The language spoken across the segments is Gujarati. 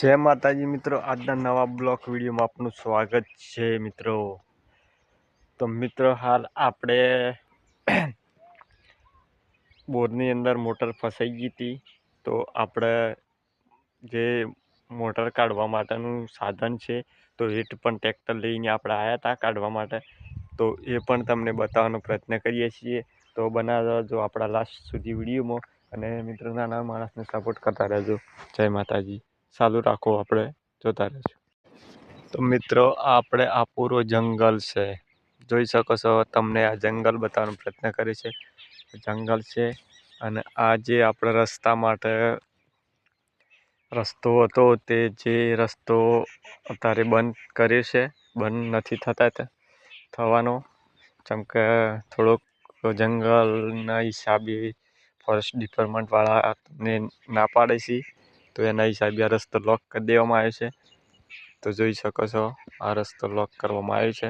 જય માતાજી મિત્રો, આજના નવા બ્લોક વિડીયોમાં આપનું સ્વાગત છે મિત્રો. તો મિત્રો, હાલ આપણે બોરની અંદર મોટર ફસાઈ ગઈ હતી. તો આપણે જે મોટર કાઢવા માટેનું સાધન છે, તો એટ પણ ટ્રેક્ટર લઈને આપણે આવ્યા હતા કાઢવા માટે. તો એ પણ તમને બતાવવાનો પ્રયત્ન કરીએ છીએ. તો બનાવજો જો આપણા લાસ્ટ સુધી વિડીયોમાં. અને મિત્રો, નાના માણસને સપોર્ટ કરતા રહેજો. જય માતાજી. ચાલુ રાખો આપણે જોતા રહેશું તો મિત્રો, આપણે આ પૂરો જંગલ છે. જોઈ શકો છો, તમને આ જંગલ બતાવવાનો પ્રયત્ન કરે છે. જંગલ છે અને આ જે આપણે રસ્તા માટે રસ્તો હતો, તે જે રસ્તો અત્યારે બંધ કર્યો છે. બંધ નથી થતા થવાનો. જેમ કે થોડોક જંગલના હિસાબે ફોરેસ્ટ ડિપાર્ટમેન્ટવાળા ને ના પાડે છે. તો એના હિસાબે આ રસ્તો લોક કરી દેવામાં આવ્યો છે. તો જોઈ શકો છો, આ રસ્તો લોક કરવામાં આવ્યો છે.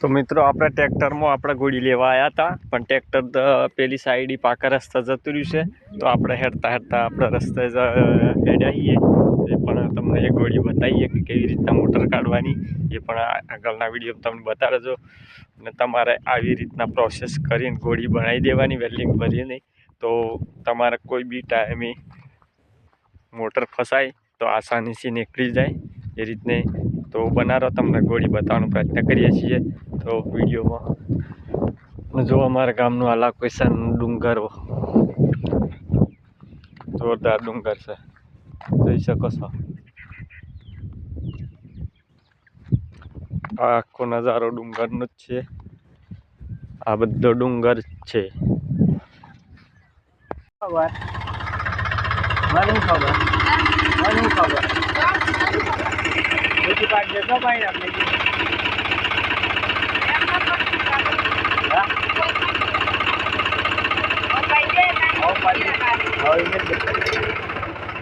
તો મિત્રો, આપણે ટ્રેક્ટરમાં આપણે ગોળી લેવા આવ્યા હતા, પણ ટ્રેક્ટર પેલી સાઈડ પાકા રસ્તા જતું રહ્યું છે. તો આપણે હેરતા હેરતા આપણે રસ્તે જ એ પણ તમને એ ગોળી બતાવીએ કે કેવી રીતના મોટર કાઢવાની. એ પણ આગળના વીડિયો તમને બતાડજો. અને તમારે આવી રીતના પ્રોસેસ કરીને ગોળી બનાવી દેવાની, વેલ્ડિંગ ભરીને તો તમારે કોઈ બી ટાઈમે મોટર ફસાય, તો આસાનીથી નીકળી જાય. એ રીતને તો બનારો તમને ગોળી બતાવવાનો પ્રયત્ન કરીએ છીએ. તો વિડીયોમાં જો અમારા ગામનું આ લોકેશન ડુંગર. જોરદાર ડુંગર છે. જોઈ શકો છો. આખો નજારો ડુંગરનો જ છે. આ બધો ડુંગર છે. ખબર? ખબર. ખબર. બતાવીએ.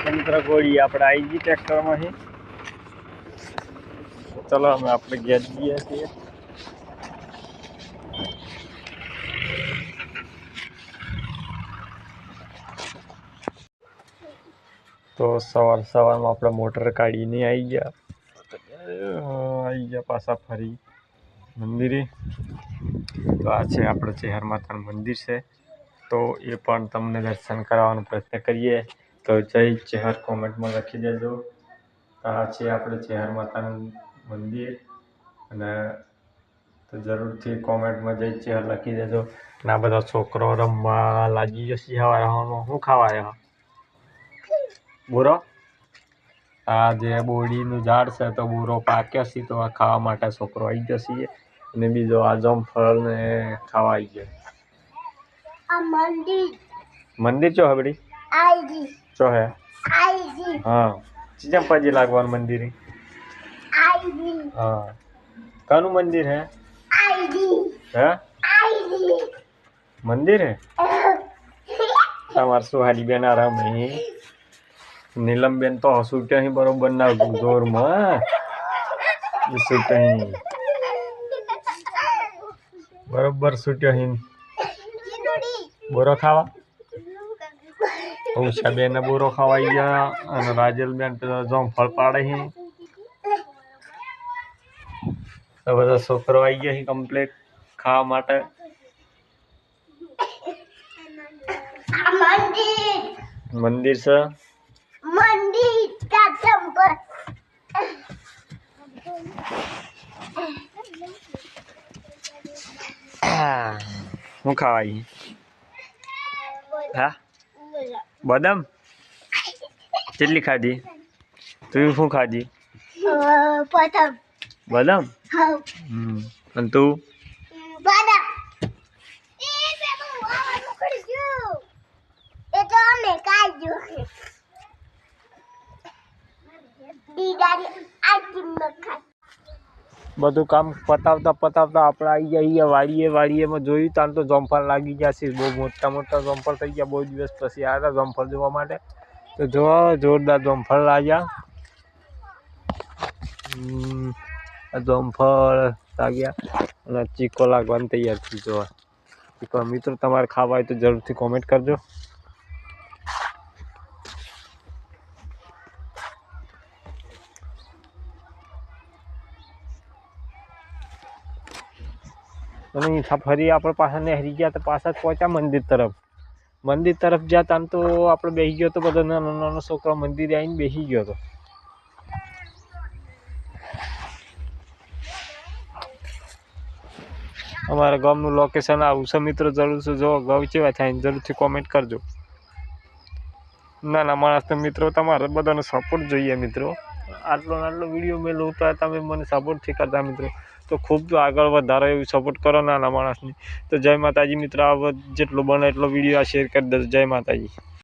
યંત્ર ગોળી આપણે આવી ગઈ ટ્રેક્ટરમાંથી ચલો અમે આપણે ઘેર જઈએ છીએ તો સવાર સવારમાં આપણે મોટર કાઢીને આવી ગયા આવી ગયા પાછા ફરી મંદિરે. તો આ છે આપણે ચેહર માતાનું મંદિર છે. તો એ પણ તમને દર્શન કરાવવાનો પ્રયત્ન કરીએ. તો જય ચેહર કોમેન્ટમાં લખી દેજો. આ છે આપણે ચેહર માતાનું મંદિર. અને તો જરૂરથી કોમેન્ટમાં જય ચેહર લખી દેજો. અને આ બધા છોકરો રમવા લાગી હવા હવામાં શું ખાવા આવ્યા? બોરો આ જે બોડીનું ઝાડ છે તો બૂરો પાક્યો છે તો આ ખાવા માટે છોકરો આવી જશે અને બીજો આ જમફળ ને ખાવા આવી ગયો. મંદિર. ચો હબડી ચો હે? હા. ચંપાજી લાગવાનું મંદિર? હે? હા. કાનું મંદિર હે? હે? મંદિર હે? તમાર સુહાની બેન આરામ હે નીલમબેન તો હસું અહીં બરોબર ના જોરમાં સુટ બરોબર સુટ્યો અહીં. બોરો ખાવા? ઉષાબેન બોરો ખવાઈ ગયા અને રાજલબેન જો ફળ પાડે હી. તો બધા છોકરો આવી ગયા કમ્પ્લીટ ખાવા માટે. મંદિર છે? મંદિર પર હું ખાવાય? હા? બદામ? કેટલી ખાધી? તું શું ખાધી? બદામ? હમ. અને તું? બદામ. એ તો અમે મખાય બધું કામ પતાવતા પતાવતા આપણે આવી ગયા અહીંયા વાડીએ વાડીએમાં જોયું ત્યાં તો જમફળ લાગી ગયા છે, બહુ મોટા મોટા જમફળ થઈ ગયા, બહુ દિવસ પછી આવ્યા હતા જમફળ જોવા માટે. તો જો જોરદાર જમફળ લાગ્યા. જમફળ લાગ્યા અને ચીકો લાગવાની તૈયાર થઈ જોવા. ચીકો મિત્રો, તમારે ખાવા હોય તો જરૂરથી કોમેન્ટ કરજો. અને અહીંથી ફરી આપણે પાછા નહેરી ગયા તો પાછા પહોંચ્યા મંદિર તરફ. મંદિર તરફ જ્યાં આમ તો આપણે બેસી ગયો તો બધો નાનો નાનો છોકરો મંદિરે આવીને બેસી ગયો હતો અમારા ગામનું લોકેશન આવું છે. મિત્રો જરૂર છે જો ગામ કેવા થાય જરૂરથી કોમેન્ટ કરજો. નાના માણસને મિત્રો, તમારે બધાનો સપોર્ટ જોઈએ મિત્રો. આટલો ને આટલો વીડિયો મેં લઉં તો તમે મને સપોર્ટથી કરતા મિત્રો. તો ખૂબ આગળ વધારો એવું સપોર્ટ કરો નાના માણસને. તો જય માતાજી મિત્રો આ જેટલો બને એટલો વીડિયો આ શેર કરી દેજો. જય માતાજી.